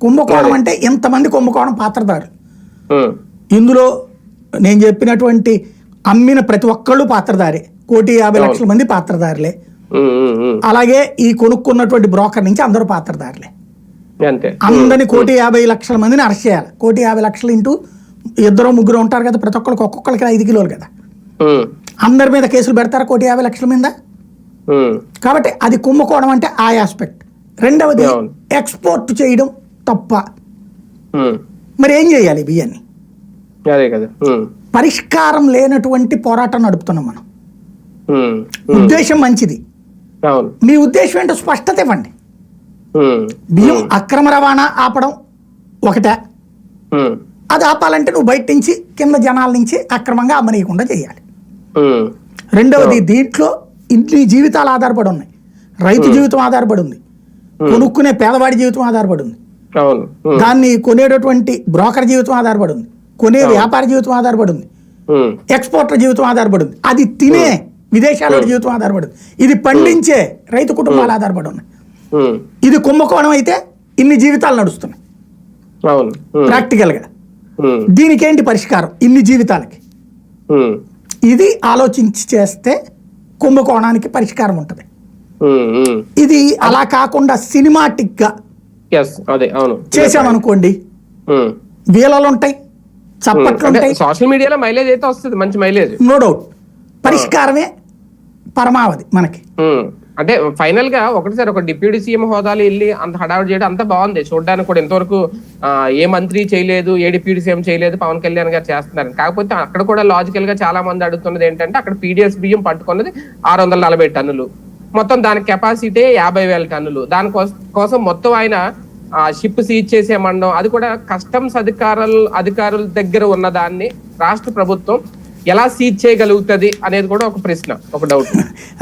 కుంభకోణం అంటే ఇంతమంది కుంభకోణం పాత్రదారు ఉమ్, ఇందులో నేను చెప్పినటువంటి అమ్మిన ప్రతి ఒక్కళ్ళు పాత్రదారే కోటి యాభై లక్షల మంది పాత్రదారులే ఉమ్. అలాగే ఈ కొనుక్కున్నటువంటి బ్రోకర్ నుంచి అందరూ పాత్రదారులే అంతే. అందరిని కోటి యాభై లక్షల మందిని అరెస్ట్ చేయాలి. కోటి యాభై లక్షలు ఇంటూ ఇద్దరు ముగ్గురు ఉంటారు కదా ప్రతి ఒక్కరికి ఒక్కొక్కరికి ఐదు కిలోలు కదా. అందరి మీద కేసులు పెడతారా కోటి యాభై లక్షల మీద? కాబట్టి అది కుంభకోణం అంటే ఆ ఆస్పెక్ట్. రెండవది. ఎక్స్పోర్ట్ చేయడం తప్ప. మరి ఏం చేయాలి బియ్యాన్ని? పరిష్కారం లేనటువంటి పోరాటం నడుపుతున్నాం మనం. ఉద్దేశం మంచిది. మీ ఉద్దేశం ఏంటో స్పష్టత ఇవ్వండి. బియ్యం అక్రమ రవాణా ఆపడం ఒకటే. అది ఆపాలంటే నువ్వు బయట నుంచి కింద జనాల నుంచి అక్రమంగా అమ్మనీయకుండా చేయాలి. రెండవది దీంట్లో ఇన్ని జీవితాలు ఆధారపడి ఉన్నాయి. రైతు జీవితం ఆధారపడి ఉంది. కొనుక్కునే పేదవాడి జీవితం ఆధారపడి ఉంది. దాన్ని కొనేటటువంటి బ్రోకర్ జీవితం ఆధారపడి ఉంది కొనే వ్యాపార జీవితం ఆధారపడి ఉంది ఎక్స్పోర్టర్ జీవితం ఆధారపడి ఉంది అది తినే విదేశాల జీవితం ఆధారపడి ఉంది ఇది పండించే రైతు కుటుంబాలు ఆధారపడి ఉన్నాయి ఇది కుంభకోణం అయితే ఇన్ని జీవితాలు నడుస్తున్నాయి. ప్రాక్టికల్గా. ఉమ్, దీనికేంటి పరిష్కారం? ఇన్ని జీవితాలకి. ఇది ఆలోచించి చేస్తే కుంభకోణానికి పరిష్కారం ఉంటుంది. ఇది అలా కాకుండా సినిమాటిక్గా అదే అవును. చేసామనుకోండి ఉమ్. వీలలు ఉంటాయి చప్పట్లు అంటే ఉంటాయి. సోషల్ మీడియాలో మైలేజ్ అయితే వస్తుంది మంచి మైలేజ్ నో డౌట్ పరిష్కారమే పరమావధి మనకి. ఉమ్. అంటే ఫైనల్గా ఒకటిసారి ఒక డిప్యూటీ సీఎం హోదాలో వెళ్ళి అంత హడావుడి చేయడం అంత బాగుంది. చూడడానికి కూడా ఇంతవరకు ఏ మంత్రి చేయలేదు ఏ డిప్యూటీ సీఎం చేయలేదు పవన్ కళ్యాణ్ గారు చేస్తున్నారు కాకపోతే అక్కడ కూడా లాజికల్గా చాలా మంది అడుగుతున్నది ఏంటంటే అక్కడ పీడిఎస్ బియ్యం పట్టుకున్నది ఆరు వందల నలభై టన్నులు. మొత్తం దాని కెపాసిటీ యాభై వేల టన్నులు. దాని కోసం మొత్తం ఆయన షిప్ సీజ్ చేసేమనడం అది కూడా కస్టమ్స్ అధికారులు అధికారుల దగ్గర ఉన్న దాన్ని రాష్ట్ర ప్రభుత్వం ఎలా సీజ్ చేయగలుగుతుంది అనేది కూడా ఒక ప్రశ్న ఒక డౌట్